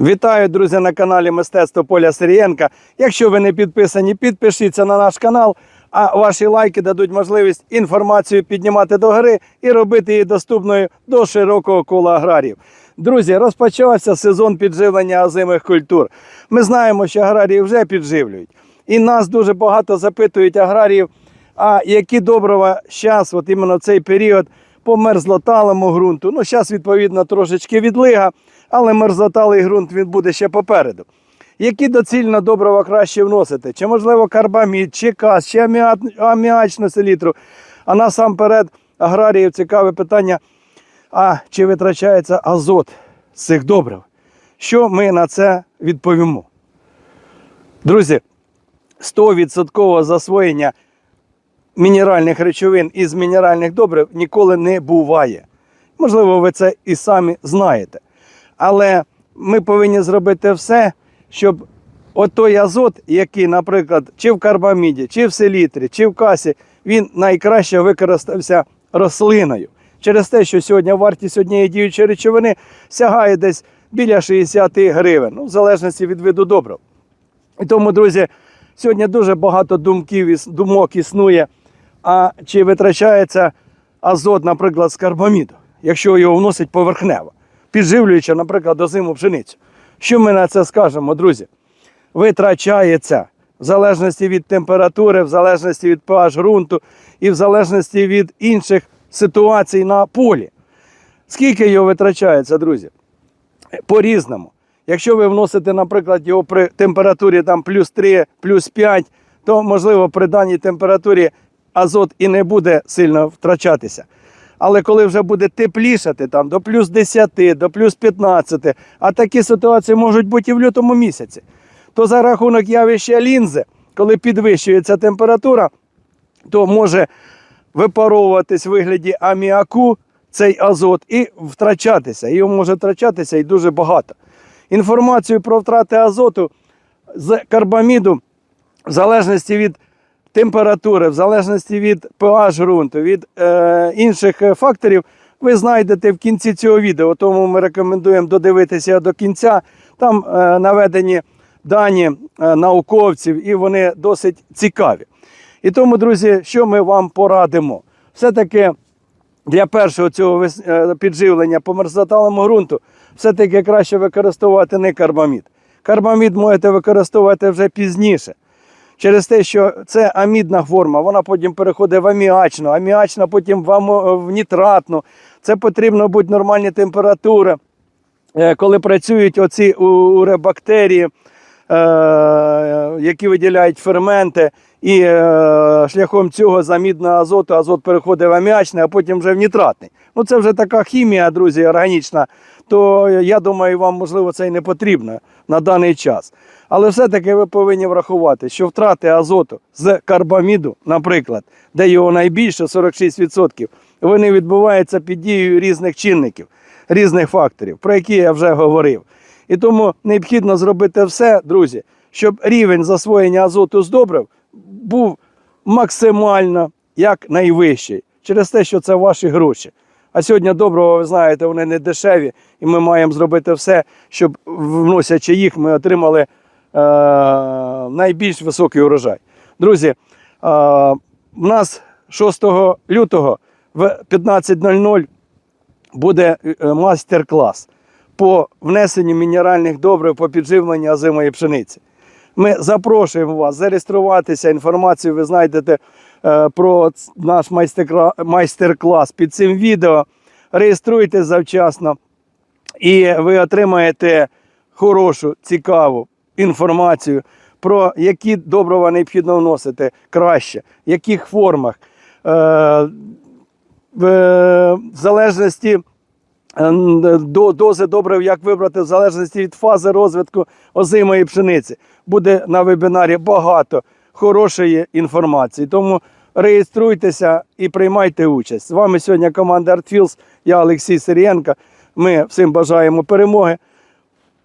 Вітаю, друзі, на каналі Мистецтво Поля Сирієнка. Якщо ви не підписані, підпишіться на наш канал, а ваші лайки дадуть можливість інформацію піднімати до гори і робити її доступною до широкого кола аграріїв. Друзі, розпочався сезон підживлення озимих культур. Ми знаємо, що аграрії вже підживлюють. І нас дуже багато запитують аграріїв, а які добрива зараз, от іменно цей період, по мерзлоталому ґрунту. Ну, зараз, відповідно, трошечки відлига, але мерзлоталий ґрунт він буде ще попереду. Які доцільно добрива краще вносити? Чи можливо карбамід, чи каз, чи аміачну селітру? А насамперед аграріїв цікаве питання: а чи витрачається азот з цих добрив? Що ми на це відповімо? Друзі, 100% засвоєння мінеральних речовин із мінеральних добрив ніколи не буває. Можливо, ви це і самі знаєте. Але ми повинні зробити все, щоб отой азот, який, наприклад, чи в карбаміді, чи в селітрі, чи в касі, він найкраще використався рослиною. Через те, що сьогодні вартість однієї діючої речовини сягає десь біля 60 гривень, ну, в залежності від виду добрив. І тому, друзі, сьогодні дуже багато думків, думок існує. А чи витрачається азот, наприклад, з карбаміду, якщо його вносить поверхнево, підживлюючи, наприклад, озиму пшеницю. Що ми на це скажемо, друзі? Витрачається в залежності від температури, в залежності від pH ґрунту і в залежності від інших ситуацій на полі. Скільки його витрачається, друзі? по-різному. Якщо ви вносите, наприклад, його при температурі там, плюс 3, плюс 5, то можливо при даній температурі азот і не буде сильно втрачатися. Але коли вже буде теплішати там, до плюс 10, до плюс 15, а такі ситуації можуть бути і в лютому місяці, то за рахунок явища лінзи, коли підвищується температура, то може випаровуватись в вигляді аміаку цей азот і втрачатися. Його може втрачатися і дуже багато. Інформацію про втрати азоту з карбаміду, в залежності від температури, в залежності від pH ґрунту, від е, інших е, факторів, ви знайдете в кінці цього відео. Тому ми рекомендуємо додивитися до кінця. Там е, наведені дані е, науковців, і вони досить цікаві. І тому, друзі, що ми вам порадимо? Все-таки для першого цього е, підживлення по мерзлоталому ґрунту все-таки краще використовувати не карбамід. Карбамід можете використовувати вже пізніше. Через те, що це амідна форма, вона потім переходить в аміачну, аміачна потім в, нітратну. Це потрібно бути нормальні температури. Е, Коли працюють оці уребактерії, які виділяють ферменти, і е, шляхом цього замідного азоту азот переходить в аміачний, а потім вже в нітратний. Ну це вже така хімія, друзі, органічна. То я думаю, вам можливо це і не потрібно на даний час. Але все-таки ви повинні врахувати, що втрати азоту з карбаміду, наприклад, де його найбільше 46%, вони відбуваються під дією різних чинників, різних факторів, про які я вже говорив. І тому необхідно зробити все, друзі, щоб рівень засвоєння азоту з добрив був максимально як найвищий, через те, що це ваші гроші. А сьогодні доброго, ви знаєте, вони не дешеві, і ми маємо зробити все, щоб, вносячи їх, ми отримали е, найбільш високий урожай. Друзі, е, у нас 6 лютого в 15.00 буде е, майстер-клас по внесенню мінеральних добрив по підживленню озимої пшениці. Ми запрошуємо вас зареєструватися. Інформацію ви знайдете е, про наш майстер-кла- майстер-клас під цим відео. Реєструйтесь завчасно, і ви отримаєте хорошу, цікаву інформацію про які добрива необхідно вносити краще, в яких формах. Е, в залежності дози добрив, як вибрати, в залежності від фази розвитку озимої пшениці. Буде на вебінарі багато хорошої інформації. Тому реєструйтеся і приймайте участь. З вами сьогодні команда ArtFields, я Олексій Сирієнко. Ми всім бажаємо перемоги,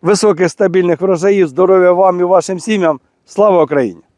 високих стабільних врожаїв, здоров'я вам і вашим сім'ям. Слава Україні!